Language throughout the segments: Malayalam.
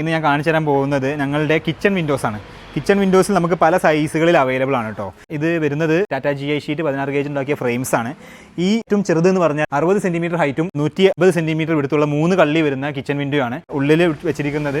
ഇന്ന് ഞാൻ കാണിച്ചു തരാൻ പോകുന്നത് ഞങ്ങളുടെ കിച്ചൺ വിൻഡോസ് ആണ്. കിച്ചൺ വിൻഡോസിൽ നമുക്ക് പല സൈസുകളിൽ അവൈലബിൾ ആണ് കേട്ടോ ഇത് വരുന്നത് ടാറ്റ ജി ഐ ഷീറ്റ് പതിനാറ് ഗേജ് ഉണ്ടാക്കിയ ഫ്രെയിംസ് ആണ്. ഈ ഏറ്റവും ചെറുത് എന്ന് പറഞ്ഞാൽ അറുപത് സെന്റിമീറ്റർ ഹൈറ്റും നൂറ്റി അമ്പത് സെന്റിമീറ്റർ വിടുത്തുള്ള മൂന്ന് കള്ളി വരുന്ന കിച്ചൺ വിൻഡോ ആണ് ഉള്ളിൽ വെച്ചിരിക്കുന്നത്.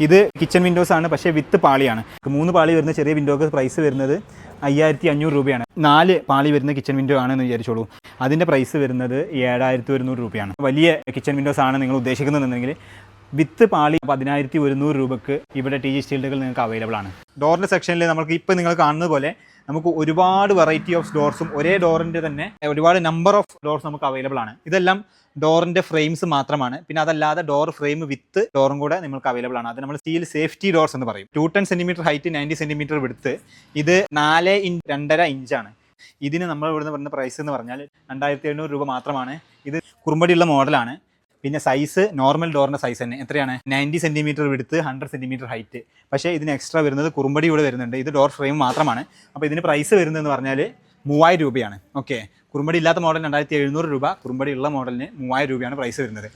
ഇത് കിച്ചൺ വിൻഡോസ് ആണ് പക്ഷേ വിത്ത് പാളിയാണ്. മൂന്ന് പാളി വരുന്ന ചെറിയ വിൻഡോക്ക് പ്രൈസ് വരുന്നത് അയ്യായിരത്തി അഞ്ഞൂറ് രൂപയാണ്. നാല് പാളി വരുന്ന കിച്ചൺ വിൻഡോ ആണെന്ന് വിചാരിച്ചോളൂ. അതിന്റെ പ്രൈസ് വരുന്നത് ഏഴായിരത്തി ഒരുന്നൂറ് രൂപയാണ്. വലിയ കിച്ചൺ വിൻഡോസ് ആണ് നിങ്ങൾ ഉദ്ദേശിക്കുന്നതെന്നുണ്ടെങ്കിൽ വിത്ത് പാളി പതിനായിരത്തി ഒരുന്നൂറ് രൂപക്ക് ഇവിടെ ടി ജി സ്റ്റീൽഡുകൾ നിങ്ങൾക്ക് അവൈലബിൾ ആണ്. ഡോറിന്റെ സെക്ഷനിൽ നമുക്ക് ഇപ്പോൾ നിങ്ങൾ കാണുന്നത് പോലെ നമുക്ക് ഒരുപാട് വെറൈറ്റി ഓഫ് ഡോർസും ഒരേ ഡോറിന്റെ തന്നെ ഒരുപാട് നമ്പർ ഓഫ് ഡോർസ് നമുക്ക് അവൈലബിൾ ആണ്. ഇതെല്ലാം ഡോറിന്റെ ഫ്രെയിംസ് മാത്രമാണ്. പിന്നെ അതല്ലാതെ ഡോർ ഫ്രെയിം വിത്ത് ഡോറും കൂടെ നിങ്ങൾക്ക് അവൈലബിൾ ആണ്. അത് നമ്മൾ സ്റ്റീൽ സേഫ്റ്റി ഡോർസ് എന്ന് പറയും. Two ten centimetre height ninety centimetre വിടുത്ത് ഇത് നാല് ഇഞ്ച് രണ്ടര ഇഞ്ചാണ് ഇതിന് നമ്മൾ ഇവിടുന്ന് പറയുന്ന പ്രൈസ് എന്ന് പറഞ്ഞാൽ രണ്ടായിരത്തി എഴുന്നൂറ് രൂപ മാത്രമാണ്. ഇത് കുറുമ്പടിയുള്ള മോഡലാണ് പിന്നെ സൈസ് നോർമൽ ഡോറിന്റെ സൈസ് തന്നെ. എത്രയാണ്? നയന്റി സെന്റിമീറ്റർ വിടുത്ത് ഹൺഡ്രഡ് സെന്റിമീറ്റർ ഹൈറ്റ് പക്ഷേ ഇതിന് എക്സ്ട്രാ വരുന്നത് കുറുമ്പടി കൂടെ വരുന്നുണ്ട്. ഇത് ഡോർ ഫ്രെയിം മാത്രമാണ്. അപ്പോൾ ഇതിന് പ്രൈസ് വരുന്നതെന്ന് പറഞ്ഞാൽ മൂവായിരം രൂപയാണ്. ഓക്കെ കുറുമ്പടി ഇല്ലാത്ത മോഡൽ രണ്ടായിരത്തി എഴുന്നൂറ് രൂപ. കുറുമ്പടി ഉള്ള മോഡലിന് മൂവായിരം രൂപയാണ് പ്രൈസ് വരുന്നത്.